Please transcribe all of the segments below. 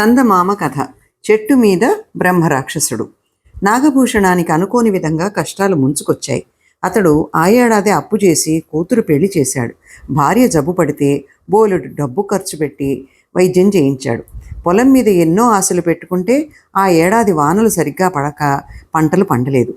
చందమామ కథ. చెట్టు మీద బ్రహ్మరాక్షసుడు. నాగభూషణానికి అనుకోని విధంగా కష్టాలు ముంచుకొచ్చాయి. అతడు ఆ ఏడాది అప్పు చేసి కూతురు పెళ్ళి చేశాడు. భార్య జబ్బు పడితే బోలెడు డబ్బు ఖర్చు పెట్టి వైద్యం చేయించాడు. పొలం మీద ఎన్నో ఆశలు పెట్టుకుంటే ఆ ఏడాది వానలు సరిగ్గా పడక పంటలు పండలేదు.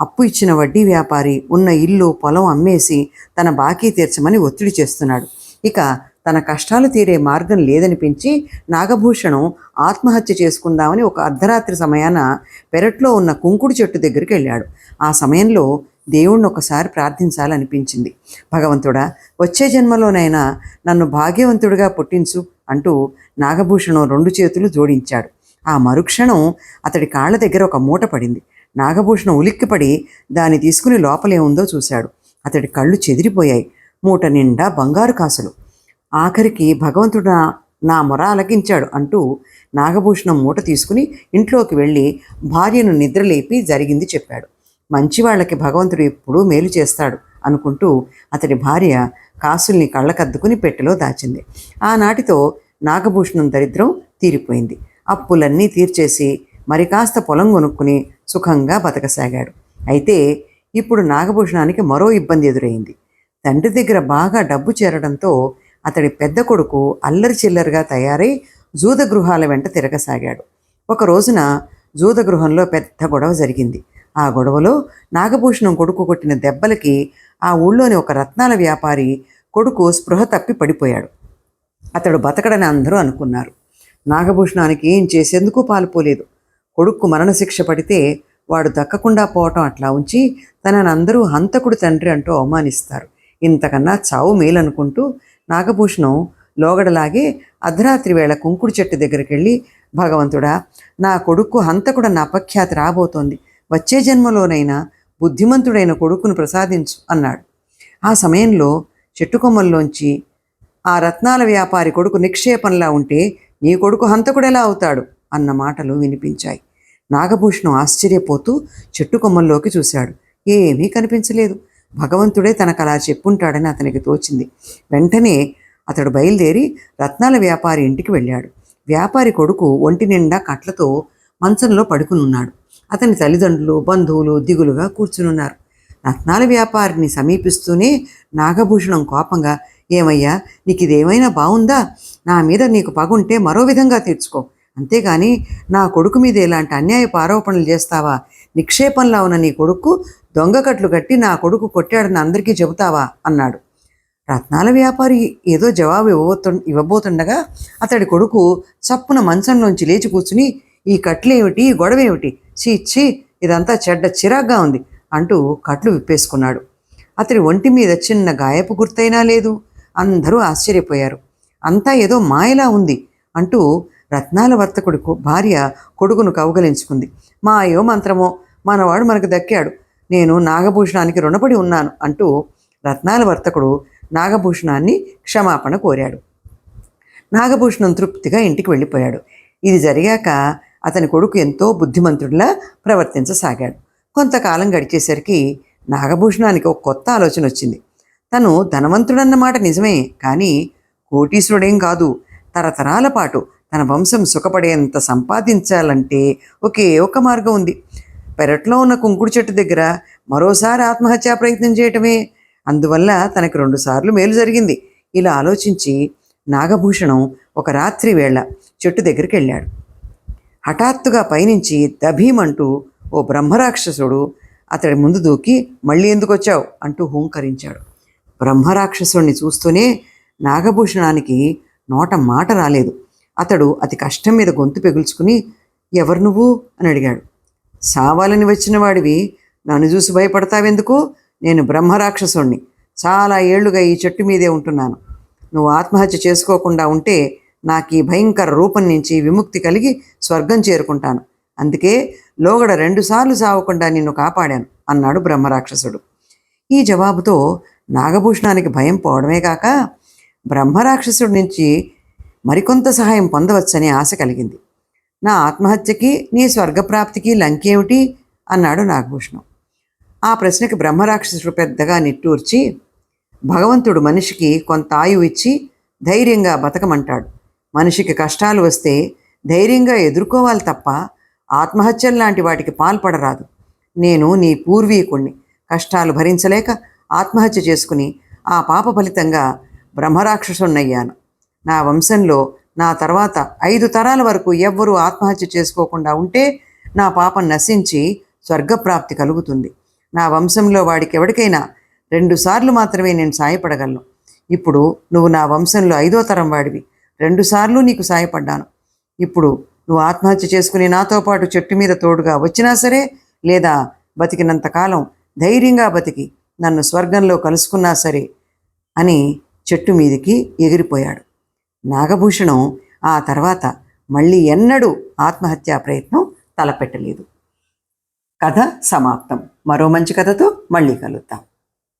అప్పు ఇచ్చిన వడ్డీ వ్యాపారి ఉన్న ఇల్లు పొలం అమ్మేసి తన బాకీ తీర్చమని ఒత్తిడి చేస్తున్నాడు. ఇక తన కష్టాలు తీరే మార్గం లేదనిపించి నాగభూషణం ఆత్మహత్య చేసుకుందామని ఒక అర్ధరాత్రి సమయాన పెరట్లో ఉన్న కుంకుడు చెట్టు దగ్గరికి వెళ్ళాడు. ఆ సమయంలో దేవుణ్ణి ఒకసారి ప్రార్థించాలనిపించింది. భగవంతుడా వచ్చే జన్మలోనైనా నన్ను భాగ్యవంతుడిగా పుట్టించు అంటూ నాగభూషణం రెండు చేతులు జోడించాడు. ఆ మరుక్షణం అతడి కాళ్ళ దగ్గర ఒక మూట పడింది. నాగభూషణం ఉలిక్కిపడి దాన్ని తీసుకుని లోపలే ఉందో చూశాడు. అతడి కళ్ళు చెదిరిపోయాయి. మూట నిండా బంగారు కాసులు. ఆఖరికి భగవంతుడు నా- నా మొర అలకించాడు అంటూ నాగభూషణం మూట తీసుకుని ఇంట్లోకి వెళ్ళి భార్యను నిద్రలేపి జరిగింది చెప్పాడు. మంచి వాళ్ళకి భగవంతుడు ఎప్పుడూ మేలు చేస్తాడు అనుకుంటూ అతడి భార్య కాసుల్ని కళ్ళకద్దుకుని పెట్టెలో దాచింది. ఆనాటితో నాగభూషణం దరిద్రం తీరిపోయింది. అప్పులన్నీ తీర్చేసి మరి కాస్త పొలం కొనుక్కుని సుఖంగా బతకసాగాడు. అయితే ఇప్పుడు నాగభూషణానికి మరో ఇబ్బంది ఎదురైంది. తండ్రి దగ్గర బాగా డబ్బు చేరడంతో అతడి పెద్ద కొడుకు అల్లరి చిల్లరిగా తయారై జూద గృహాల వెంట తిరగసాగాడు. ఒక రోజున జూద గృహంలో పెద్ద గొడవ జరిగింది. ఆ గొడవలో నాగభూషణం కొడుకు కొట్టిన దెబ్బలకి ఆ ఊళ్ళోని ఒక రత్నాల వ్యాపారి కొడుకు స్పృహ తప్పి పడిపోయాడు. అతడు బతకడని అందరూ అనుకున్నారు. నాగభూషణానికి ఏం చేసేందుకు పాలుపోలేదు కొడుక్కు మరణశిక్ష పడితే వాడు దక్కకుండా పోవటం అట్లా ఉంచి తనని అందరూ హంతకుడు తండ్రి అంటూ అవమానిస్తారు. ఇంతకన్నా చావు మేలనుకుంటూ నాగభూషణం లోగడలాగే అర్ధరాత్రి వేళ కుంకుడు చెట్టు దగ్గరికి వెళ్ళి భగవంతుడా నా కొడుకు హంతకుడన్న అపఖ్యాతి రాబోతోంది. వచ్చే జన్మలోనైనా బుద్ధిమంతుడైన కొడుకును ప్రసాదించు అన్నాడు. ఆ సమయంలో చెట్టు కొమ్మల్లోంచి ఆ రత్నాల వ్యాపారి కొడుకు నిక్షేపంలా ఉంటే నీ కొడుకు హంతకుడెలా అవుతాడు? అన్న మాటలు వినిపించాయి. నాగభూషణం ఆశ్చర్యపోతూ చెట్టు కొమ్మల్లోకి చూశాడు. ఏమీ కనిపించలేదు. భగవంతుడే తనకు అలా చెప్పుంటాడని అతనికి తోచింది. వెంటనే అతడు బయలుదేరి రత్నాల వ్యాపారి ఇంటికి వెళ్ళాడు. వ్యాపారి కొడుకు ఒంటి నిండా కట్లతో మంచంలో పడుకునున్నాడు. అతని తల్లిదండ్రులు బంధువులు దిగులుగా కూర్చునున్నారు. రత్నాల వ్యాపారిని సమీపిస్తూనే నాగభూషణం కోపంగా ఏమయ్యా నీకు ఇదేమైనా బాగుందా నా మీద నీకు పగుంటే మరో విధంగా తీర్చుకో. అంతేగాని నా కొడుకు మీద ఇలాంటి అన్యాయపు ఆరోపణలు చేస్తావా? నిక్షేపంలో ఉన్న నీ కొడుకు దొంగకట్లు కట్టి నా కొడుకు కొట్టాడని అందరికీ చెబుతావా? అన్నాడు. రత్నాల వ్యాపారి ఏదో జవాబు ఇవ్వబోతు ఇవ్వబోతుండగా అతడి కొడుకు చప్పున మంచంలోంచి లేచి కూర్చుని ఈ కట్లేమిటి గొడవేమిటి? గొడవ ఏమిటి చీ చీ ఇదంతా చెడ్డ చిరాగ్గా ఉంది అంటూ కట్లు విప్పేసుకున్నాడు. అతడి ఒంటి మీద చిన్న గాయపు గుర్తైనా లేదు. అందరూ ఆశ్చర్యపోయారు. అంతా ఏదో మాయలా ఉంది అంటూ రత్నాల వర్తకుడి భార్య కొడుకును కౌగలించుకుంది. మాయో మంత్రమో మనవాడు మనకు దక్కాడు. నేను నాగభూషణానికి రుణపడి ఉన్నాను అంటూ రత్నాల వర్తకుడు నాగభూషణాన్ని క్షమాపణ కోరాడు. నాగభూషణం తృప్తిగా ఇంటికి వెళ్ళిపోయాడు. ఇది జరిగాక అతని కొడుకు ఎంతో బుద్ధిమంతుడిలా ప్రవర్తించసాగాడు. కొంతకాలం గడిచేసరికి నాగభూషణానికి ఒక కొత్త ఆలోచన వచ్చింది. తను ధనవంతుడన్నమాట నిజమే కానీ కోటీశ్వరుడేం కాదు. తరతరాల పాటు తన వంశం సుఖపడేంత సంపాదించాలంటే ఒకే ఒక మార్గం ఉంది. పెరట్లో ఉన్న కుంకుడు చెట్టు దగ్గర మరోసారి ఆత్మహత్యా ప్రయత్నం చేయటమే. అందువల్ల తనకు రెండుసార్లు మేలు జరిగింది. ఇలా ఆలోచించి నాగభూషణం ఒక రాత్రి వేళ చెట్టు దగ్గరికి వెళ్ళాడు. హఠాత్తుగా పైనుంచి దభీమంటూ ఓ బ్రహ్మరాక్షసుడు అతడి ముందు దూకి మళ్ళీ ఎందుకు వచ్చావు? అంటూ హూంకరించాడు. బ్రహ్మరాక్షసుడిని చూస్తూనే నాగభూషణానికి నోట మాట రాలేదు. అతడు అతి కష్టం మీద గొంతు పెగుల్చుకుని ఎవరు నువ్వు? అని అడిగాడు. సావాలని వచ్చిన వాడివి. నన్ను చూసి భయపడతావెందుకు? నేను బ్రహ్మరాక్షసుణ్ణి. చాలా ఏళ్ళుగా ఈ చెట్టు మీదే ఉంటున్నాను. నువ్వు ఆత్మహత్య చేసుకోకుండా ఉంటే నాకు ఈ భయంకర రూపం నుంచి విముక్తి కలిగి స్వర్గం చేరుకుంటాను. అందుకే లోగడ రెండుసార్లు సావకుండా నిన్ను కాపాడాను అన్నాడు బ్రహ్మరాక్షసుడు. ఈ జవాబుతో నాగభూషణానికి భయం పోవడమే కాక బ్రహ్మరాక్షసుడి నుంచి మరికొంత సహాయం పొందవచ్చని ఆశ కలిగింది. నా ఆత్మహత్యకి నీ స్వర్గప్రాప్తికి లంకేమిటి? అన్నాడు నాగభూషణం. ఆ ప్రశ్నకి బ్రహ్మరాక్షసుడు పెద్దగా నిట్టూర్చి భగవంతుడు మనిషికి కొంత ఆయువు ఇచ్చి ధైర్యంగా బతకమంటాడు. మనిషికి కష్టాలు వస్తే ధైర్యంగా ఎదుర్కోవాలి తప్ప ఆత్మహత్యలు లాంటి వాటికి పాల్పడరాదు. నేను నీ పూర్వీకుణ్ణి. కష్టాలు భరించలేక ఆత్మహత్య చేసుకుని ఆ పాప ఫలితంగా బ్రహ్మరాక్షసున్నయ్యాను నా వంశంలో నా తర్వాత ఐదు తరాల వరకు ఎవ్వరూ ఆత్మహత్య చేసుకోకుండా ఉంటే నా పాపం నశించి స్వర్గప్రాప్తి కలుగుతుంది. నా వంశంలో వాడికి ఎవరికైనా రెండుసార్లు మాత్రమే నేను సాయపడగలను. ఇప్పుడు నువ్వు నా వంశంలో ఐదో తరం వాడివి. రెండుసార్లు నీకు సాయపడ్డాను. ఇప్పుడు నువ్వు ఆత్మహత్య చేసుకుని నాతో పాటు చెట్టు మీద తోడుగా వచ్చినా సరే లేదా బతికినంతకాలం ధైర్యంగా బతికి నన్ను స్వర్గంలో కలుసుకున్నా సరే అని చెట్టు మీదికి ఎగిరిపోయాడు. నాగభూషణం ఆ తర్వాత మళ్ళీ ఎన్నడూ ఆత్మహత్యా ప్రయత్నం తలపెట్టలేదు. కథ సమాప్తం. మరో మంచి కథతో మళ్ళీ కలుద్దాం.